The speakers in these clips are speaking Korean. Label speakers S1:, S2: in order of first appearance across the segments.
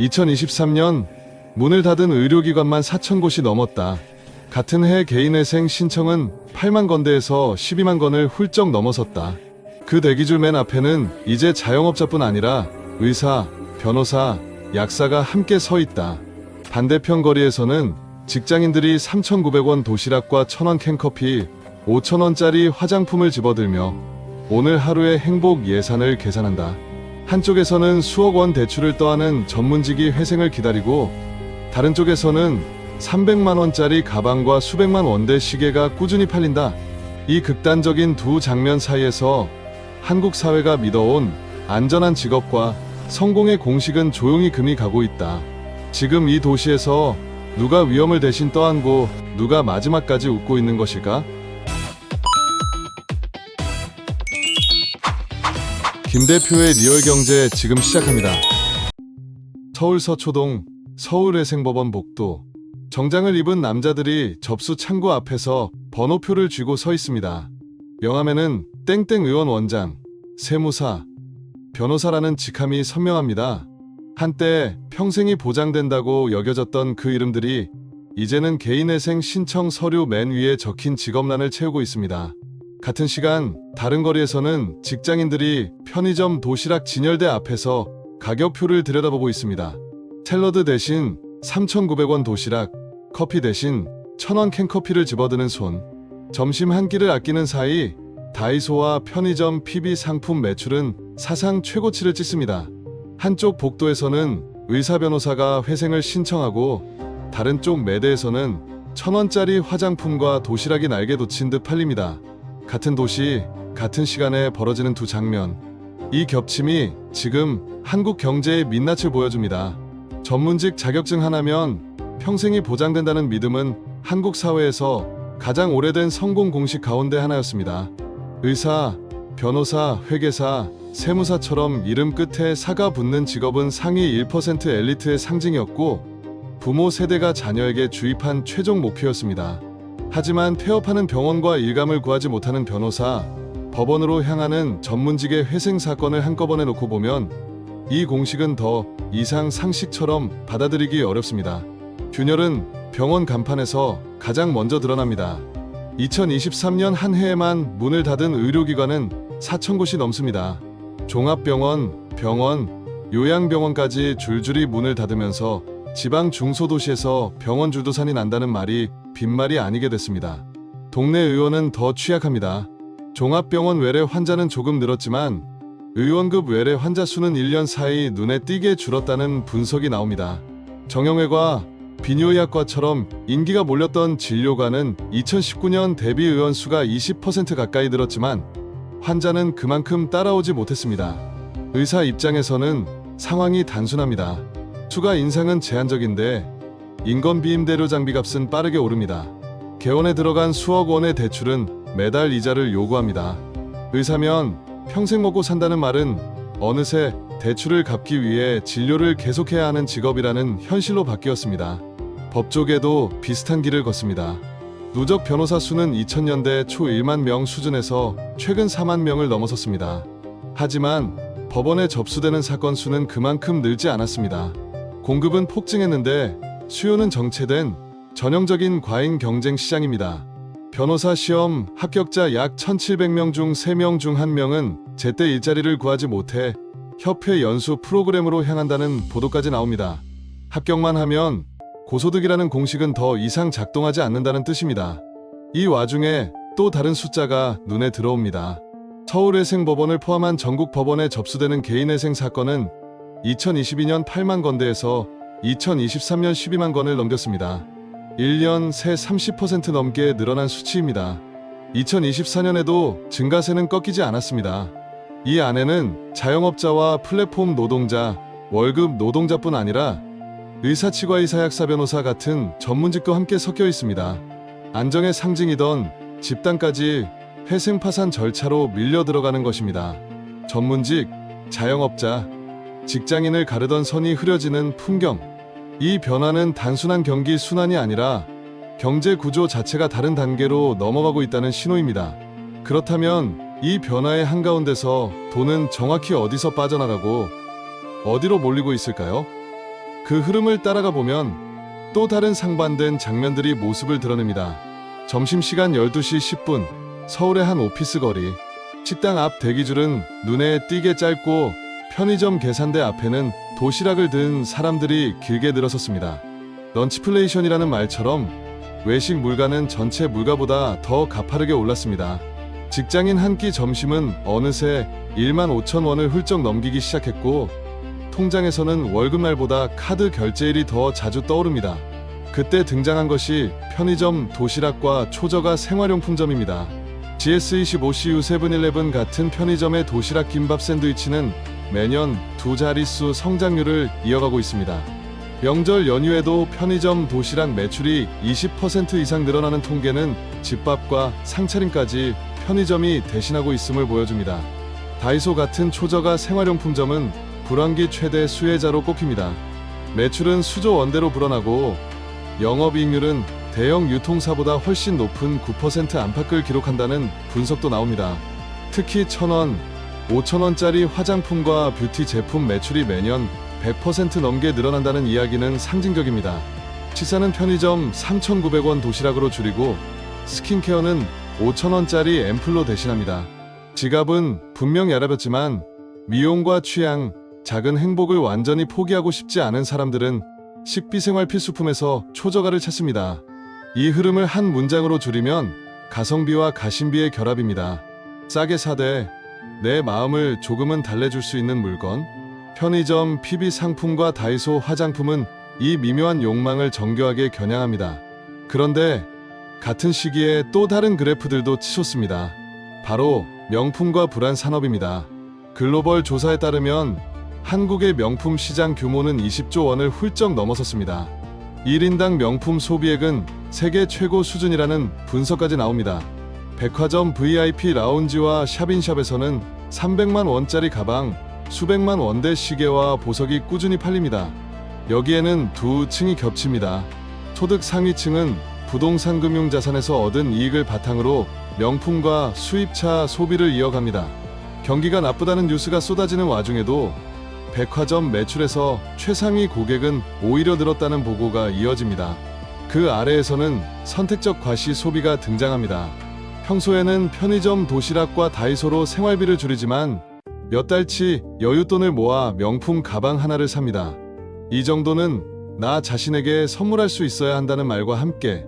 S1: 2023년 문을 닫은 의료기관만 4천 곳이 넘었다. 같은 해 개인회생 신청은 8만 건대에서 12만 건을 훌쩍 넘어섰다. 그 대기줄 맨 앞에는 이제 자영업자뿐 아니라 의사, 변호사, 약사가 함께 서 있다. 반대편 거리에서는 직장인들이 3,900원 도시락과 1,000원 캔커피, 5,000원짜리 화장품을 집어들며 오늘 하루의 행복 예산을 계산한다. 한쪽에서는 수억 원 대출을 떠안은 전문직이 회생을 기다리고 다른 쪽에서는 300만 원짜리 가방과 수백만 원대 시계가 꾸준히 팔린다. 이 극단적인 두 장면 사이에서 한국 사회가 믿어온 안전한 직업과 성공의 공식은 조용히 금이 가고 있다. 지금 이 도시에서 누가 위험을 대신 떠안고 누가 마지막까지 웃고 있는 것일까? 김 대표의 리얼 경제 지금 시작합니다. 서울 서초동 서울회생법원 복도 정장을 입은 남자들이 접수 창구 앞에서 번호표를 쥐고 서 있습니다. 명함에는 땡땡 의원 원장, 세무사, 변호사라는 직함이 선명합니다. 한때 평생이 보장된다고 여겨졌던 그 이름들이 이제는 개인회생 신청 서류 맨 위에 적힌 직업란을 채우고 있습니다. 같은 시간 다른 거리에서는 직장인들이 편의점 도시락 진열대 앞에서 가격표를 들여다보고 있습니다. 샐러드 대신 3,900원 도시락, 커피 대신 1,000원 캔커피를 집어드는 손. 점심 한 끼를 아끼는 사이 다이소와 편의점 PB 상품 매출은 사상 최고치를 찍습니다. 한쪽 복도에서는 의사 변호사가 회생을 신청하고 다른 쪽 매대에서는 1,000원짜리 화장품과 도시락이 날개 돋친 듯 팔립니다. 같은 도시, 같은 시간에 벌어지는 두 장면. 이 겹침이 지금 한국 경제의 민낯을 보여줍니다. 전문직 자격증 하나면 평생이 보장된다는 믿음은 한국 사회에서 가장 오래된 성공 공식 가운데 하나였습니다. 의사, 변호사, 회계사, 세무사처럼 이름 끝에 사가 붙는 직업은 상위 1% 엘리트의 상징이었고 부모 세대가 자녀에게 주입한 최종 목표였습니다. 하지만 폐업하는 병원과 일감을 구하지 못하는 변호사, 법원으로 향하는 전문직의 회생 사건을 한꺼번에 놓고 보면 이 공식은 더 이상 상식처럼 받아들이기 어렵습니다. 균열은 병원 간판에서 가장 먼저 드러납니다. 2023년 한 해에만 문을 닫은 의료기관은 4천 곳이 넘습니다. 종합병원, 병원, 요양병원까지 줄줄이 문을 닫으면서 지방 중소도시에서 병원 줄도산이 난다는 말이 빈말이 아니게 됐습니다. 동네 의원은 더 취약합니다. 종합병원 외래 환자는 조금 늘었지만 의원급 외래 환자 수는 1년 사이 눈에 띄게 줄었다는 분석이 나옵니다. 정형외과, 비뇨의학과처럼 인기가 몰렸던 진료과는 2019년 대비 의원 수가 20% 가까이 늘었지만 환자는 그만큼 따라오지 못했습니다. 의사 입장에서는 상황이 단순합니다. 추가 인상은 제한적인데 인건비 임대료 장비값은 빠르게 오릅니다. 개원에 들어간 수억 원의 대출은 매달 이자를 요구합니다. 의사면 평생 먹고 산다는 말은 어느새 대출을 갚기 위해 진료를 계속해야 하는 직업이라는 현실로 바뀌었습니다. 법조계도 비슷한 길을 걷습니다. 누적 변호사 수는 2000년대 초 1만 명 수준에서 최근 4만 명을 넘어섰습니다. 하지만 법원에 접수되는 사건 수는 그만큼 늘지 않았습니다. 공급은 폭증했는데 수요는 정체된 전형적인 과잉 경쟁 시장입니다. 변호사 시험 합격자 약 1,700명 중 3명 중 1명은 제때 일자리를 구하지 못해 협회 연수 프로그램으로 향한다는 보도까지 나옵니다. 합격만 하면 고소득이라는 공식은 더 이상 작동하지 않는다는 뜻입니다. 이 와중에 또 다른 숫자가 눈에 들어옵니다. 서울회생법원을 포함한 전국 법원에 접수되는 개인회생 사건은 2022년 8만 건대에서 2023년 12만 건을 넘겼습니다. 1년 새 30% 넘게 늘어난 수치입니다. 2024년에도 증가세는 꺾이지 않았습니다. 이 안에는 자영업자와 플랫폼 노동자, 월급 노동자뿐 아니라 의사, 치과 의사, 약사, 변호사 같은 전문직도 함께 섞여 있습니다. 안정의 상징이던 집단까지 회생 파산 절차로 밀려 들어가는 것입니다. 전문직, 자영업자, 직장인을 가르던 선이 흐려지는 풍경. 이 변화는 단순한 경기 순환이 아니라 경제 구조 자체가 다른 단계로 넘어가고 있다는 신호입니다. 그렇다면 이 변화의 한가운데서 돈은 정확히 어디서 빠져나가고 어디로 몰리고 있을까요? 그 흐름을 따라가 보면 또 다른 상반된 장면들이 모습을 드러냅니다. 점심시간 12시 10분 서울의 한 오피스 거리 식당 앞 대기줄은 눈에 띄게 짧고 편의점 계산대 앞에는 도시락을 든 사람들이 길게 늘어섰습니다. 런치플레이션이라는 말처럼 외식 물가는 전체 물가보다 더 가파르게 올랐습니다. 직장인 한 끼 점심은 어느새 1만 5천 원을 훌쩍 넘기기 시작했고 통장에서는 월급날보다 카드 결제일이 더 자주 떠오릅니다. 그때 등장한 것이 편의점 도시락과 초저가 생활용품점입니다. GS25CU 세븐일레븐 같은 편의점의 도시락 김밥 샌드위치는 매년 두 자릿수 성장률을 이어가고 있습니다. 명절 연휴에도 편의점 도시락 매출이 20% 이상 늘어나는 통계는 집밥과 상차림까지 편의점이 대신하고 있음을 보여줍니다. 다이소 같은 초저가 생활용품점은 불황기 최대 수혜자로 꼽힙니다. 매출은 수조 원대로 불어나고 영업이익률은 대형 유통사보다 훨씬 높은 9% 안팎을 기록한다는 분석도 나옵니다. 특히 천원, 5천원짜리 화장품과 뷰티 제품 매출이 매년 100% 넘게 늘어난다는 이야기는 상징적입니다. 치사는 편의점 3,900원 도시락으로 줄이고 스킨케어는 5,000원짜리 앰플로 대신합니다. 지갑은 분명 얇아졌지만 미용과 취향, 작은 행복을 완전히 포기하고 싶지 않은 사람들은 식비생활 필수품에서 초저가를 찾습니다. 이 흐름을 한 문장으로 줄이면 가성비와 가심비의 결합입니다. 싸게 사되 내 마음을 조금은 달래줄 수 있는 물건, 편의점 PB 상품과 다이소 화장품은 이 미묘한 욕망을 정교하게 겨냥합니다. 그런데 같은 시기에 또 다른 그래프들도 치솟습니다. 바로 명품과 불안 산업입니다. 글로벌 조사에 따르면 한국의 명품 시장 규모는 20조 원을 훌쩍 넘어섰습니다. 1인당 명품 소비액은 세계 최고 수준이라는 분석까지 나옵니다. 백화점 VIP 라운지와 샵인샵에서는 300만 원짜리 가방, 수백만 원대 시계와 보석이 꾸준히 팔립니다. 여기에는 두 층이 겹칩니다. 소득 상위층은 부동산 금융 자산에서 얻은 이익을 바탕으로 명품과 수입차 소비를 이어갑니다. 경기가 나쁘다는 뉴스가 쏟아지는 와중에도 백화점 매출에서 최상위 고객은 오히려 늘었다는 보고가 이어집니다. 그 아래에서는 선택적 과시 소비가 등장합니다. 평소에는 편의점 도시락과 다이소로 생활비를 줄이지만 몇 달치 여윳돈을 모아 명품 가방 하나를 삽니다. 이 정도는 나 자신에게 선물할 수 있어야 한다는 말과 함께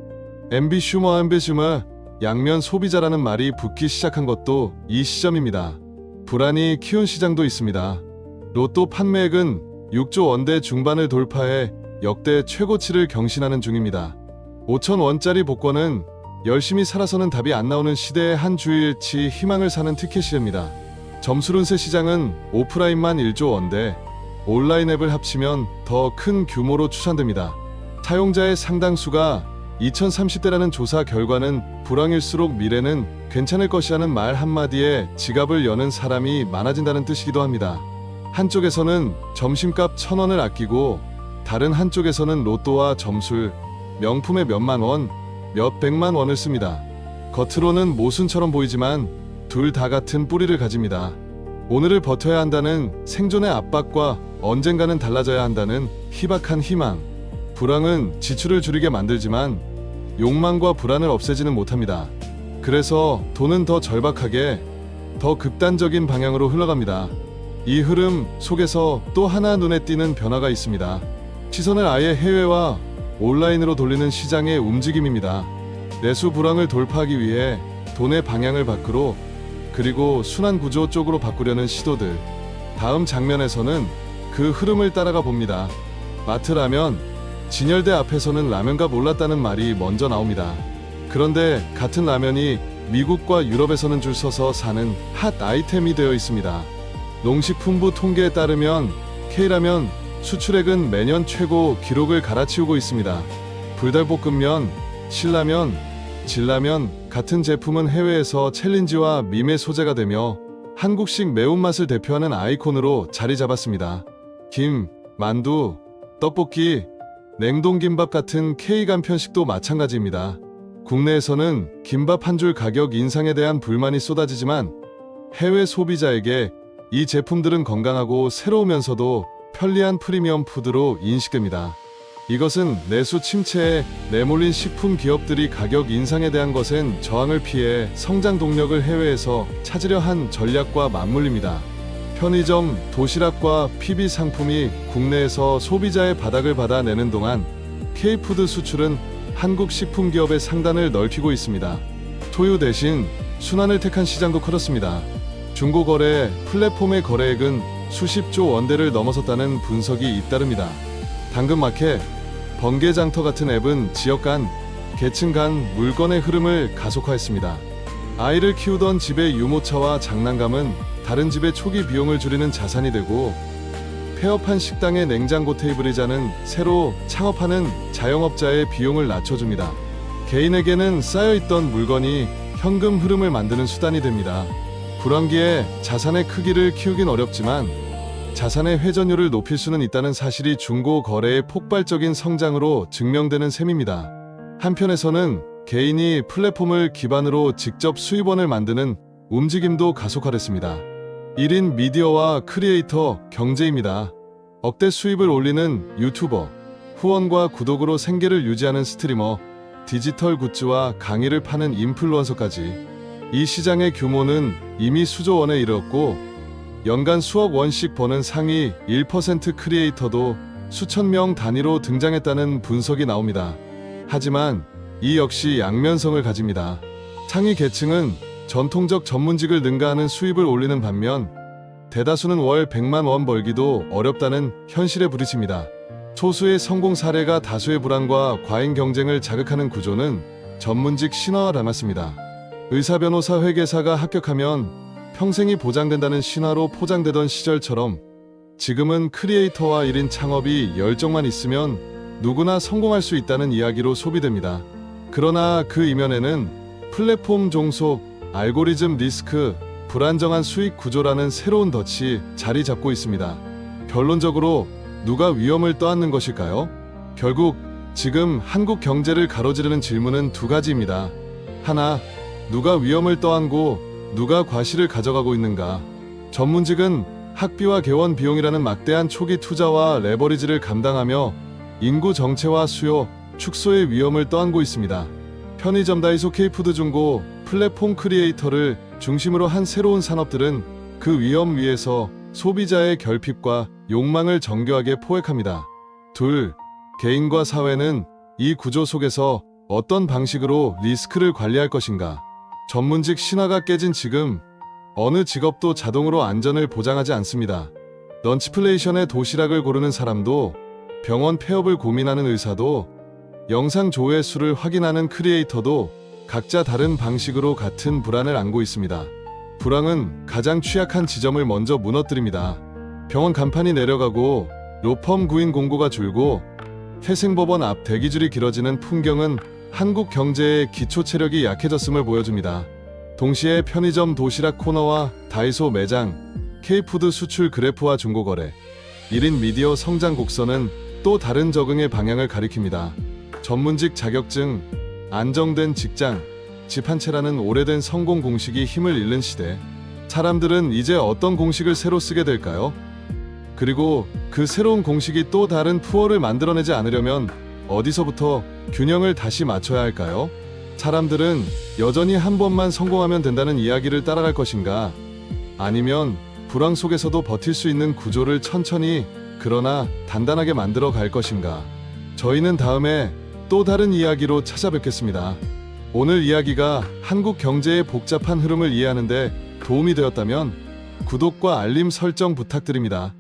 S1: 엠비 슈머 엠비 슈머 양면 소비자라는 말이 붙기 시작한 것도 이 시점입니다. 불안이 키운 시장도 있습니다. 로또 판매액은 6조 원대 중반을 돌파해 역대 최고치를 경신하는 중입니다. 5천 원짜리 복권은 열심히 살아서는 답이 안 나오는 시대의 한 주일치 희망을 사는 티켓이랍니다. 점수룬세 시장은 오프라인만 1조 원대, 온라인 앱을 합치면 더 큰 규모로 추산됩니다. 사용자의 상당수가 2030대라는 조사 결과는 불황일수록 미래는 괜찮을 것이라는 말 한마디에 지갑을 여는 사람이 많아진다는 뜻이기도 합니다. 한쪽에서는 점심값 천 원을 아끼고 다른 한쪽에서는 로또와 점술, 명품의 몇만 원, 몇 백만 원을 씁니다. 겉으로는 모순처럼 보이지만 둘 다 같은 뿌리를 가집니다. 오늘을 버텨야 한다는 생존의 압박과 언젠가는 달라져야 한다는 희박한 희망. 불황은 지출을 줄이게 만들지만 욕망과 불안을 없애지는 못합니다. 그래서 돈은 더 절박하게, 더 극단적인 방향으로 흘러갑니다. 이 흐름 속에서 또 하나 눈에 띄는 변화가 있습니다. 시선을 아예 해외와 온라인으로 돌리는 시장의 움직임입니다. 내수 불황을 돌파하기 위해 돈의 방향을 밖으로 그리고 순환 구조 쪽으로 바꾸려는 시도들. 다음 장면에서는 그 흐름을 따라가 봅니다. 마트라면 진열대 앞에서는 라면가 몰랐다는 말이 먼저 나옵니다. 그런데 같은 라면이 미국과 유럽에서는 줄 서서 사는 핫 아이템이 되어 있습니다. 농식품부 통계에 따르면 K라면 수출액은 매년 최고 기록을 갈아치우고 있습니다. 불달볶음면, 신라면, 진라면 같은 제품은 해외에서 챌린지와 밈의 소재가 되며 한국식 매운맛을 대표하는 아이콘으로 자리 잡았습니다. 김, 만두, 떡볶이, 냉동김밥 같은 K 간편식도 마찬가지입니다. 국내에서는 김밥 한 줄 가격 인상에 대한 불만이 쏟아지지만 해외 소비자에게 이 제품들은 건강하고 새로우면서도 편리한 프리미엄 푸드로 인식됩니다. 이것은 내수 침체에 내몰린 식품 기업들이 가격 인상에 대한 것엔 저항을 피해 성장 동력을 해외에서 찾으려 한 전략과 맞물립니다. 편의점, 도시락과 PB 상품이 국내에서 소비자의 바닥을 받아내는 동안 K푸드 수출은 한국 식품 기업의 상단을 넓히고 있습니다. 소유 대신 순환을 택한 시장도 커졌습니다. 중고거래 플랫폼의 거래액은 수십조 원대를 넘어섰다는 분석이 잇따릅니다. 당근마켓, 번개장터 같은 앱은 지역 간, 계층 간 물건의 흐름을 가속화했습니다. 아이를 키우던 집의 유모차와 장난감은 다른 집의 초기 비용을 줄이는 자산이 되고 폐업한 식당의 냉장고 테이블이 자는 새로 창업하는 자영업자의 비용을 낮춰줍니다. 개인에게는 쌓여있던 물건이 현금 흐름을 만드는 수단이 됩니다. 불황기에 자산의 크기를 키우긴 어렵지만 자산의 회전율을 높일 수는 있다는 사실이 중고 거래의 폭발적인 성장으로 증명되는 셈입니다. 한편에서는 개인이 플랫폼을 기반으로 직접 수입원을 만드는 움직임도 가속화됐습니다. 1인 미디어와 크리에이터 경제입니다. 억대 수입을 올리는 유튜버, 후원과 구독으로 생계를 유지하는 스트리머, 디지털 굿즈와 강의를 파는 인플루언서까지 이 시장의 규모는 이미 수조 원에 이르렀고 연간 수억 원씩 버는 상위 1% 크리에이터도 수천 명 단위로 등장했다는 분석이 나옵니다. 하지만 이 역시 양면성을 가집니다. 상위 계층은 전통적 전문직을 능가하는 수입을 올리는 반면 대다수는 월 100만 원 벌기도 어렵다는 현실에 부딪힙니다. 소수의 성공 사례가 다수의 불안과 과잉 경쟁을 자극하는 구조는 전문직 신화와 닮았습니다. 의사, 변호사, 회계사가 합격하면 평생이 보장된다는 신화로 포장되던 시절처럼 지금은 크리에이터와 1인 창업이 열정만 있으면 누구나 성공할 수 있다는 이야기로 소비됩니다. 그러나 그 이면에는 플랫폼 종속, 알고리즘 리스크, 불안정한 수익 구조라는 새로운 덫이 자리 잡고 있습니다. 결론적으로 누가 위험을 떠안는 것일까요? 결국 지금 한국 경제를 가로지르는 질문은 두 가지입니다. 하나, 누가 위험을 떠안고 누가 과실을 가져가고 있는가? 전문직은 학비와 개원 비용이라는 막대한 초기 투자와 레버리지를 감당하며 인구 정체와 수요, 축소의 위험을 떠안고 있습니다. 편의점 다이소 K푸드 중고 플랫폼 크리에이터를 중심으로 한 새로운 산업들은 그 위험 위에서 소비자의 결핍과 욕망을 정교하게 포획합니다. 둘, 개인과 사회는 이 구조 속에서 어떤 방식으로 리스크를 관리할 것인가? 전문직 신화가 깨진 지금 어느 직업도 자동으로 안전을 보장하지 않습니다. 런치플레이션의 도시락을 고르는 사람도 병원 폐업을 고민하는 의사도 영상 조회수를 확인하는 크리에이터도 각자 다른 방식으로 같은 불안을 안고 있습니다. 불황은 가장 취약한 지점을 먼저 무너뜨립니다. 병원 간판이 내려가고 로펌 구인 공고가 줄고 태생법원 앞 대기줄이 길어지는 풍경은 한국 경제의 기초 체력이 약해졌음을 보여줍니다. 동시에 편의점 도시락 코너와 다이소 매장, K푸드 수출 그래프와 중고거래, 1인 미디어 성장 곡선은 또 다른 적응의 방향을 가리킵니다. 전문직 자격증, 안정된 직장, 집 한 채라는 오래된 성공 공식이 힘을 잃는 시대. 사람들은 이제 어떤 공식을 새로 쓰게 될까요? 그리고 그 새로운 공식이 또 다른 푸어를 만들어내지 않으려면 어디서부터 균형을 다시 맞춰야 할까요? 사람들은 여전히 한 번만 성공하면 된다는 이야기를 따라갈 것인가? 아니면 불황 속에서도 버틸 수 있는 구조를 천천히 그러나 단단하게 만들어 갈 것인가? 저희는 다음에 또 다른 이야기로 찾아뵙겠습니다. 오늘 이야기가 한국 경제의 복잡한 흐름을 이해하는데 도움이 되었다면 구독과 알림 설정 부탁드립니다.